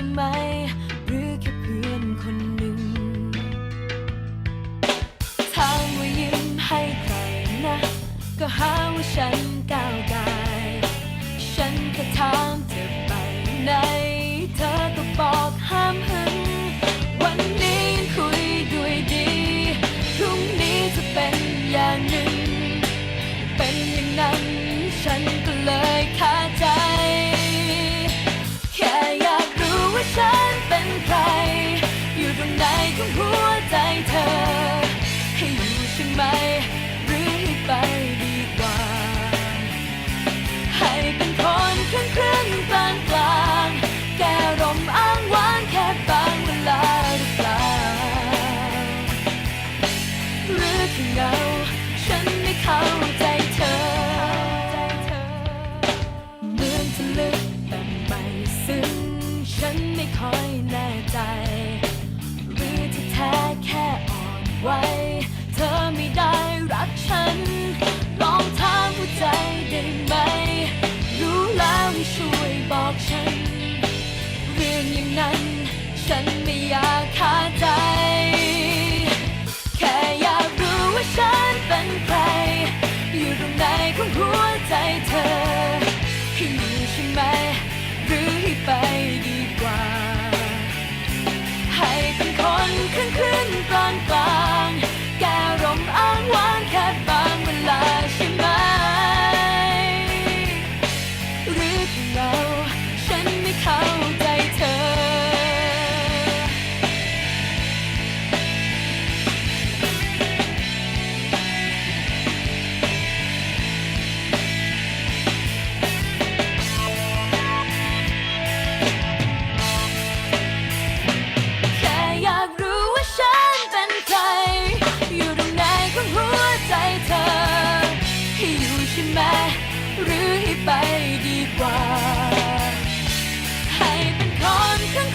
ช่ไหม หรือแค่เพื่อนคนหนึ่งถามว่ายิ้มให้ใครนะ ก็หาว่าฉันก้าว action. ใช่ไหมหรือให้ไปดีกว่า ให้เป็นคนข้าง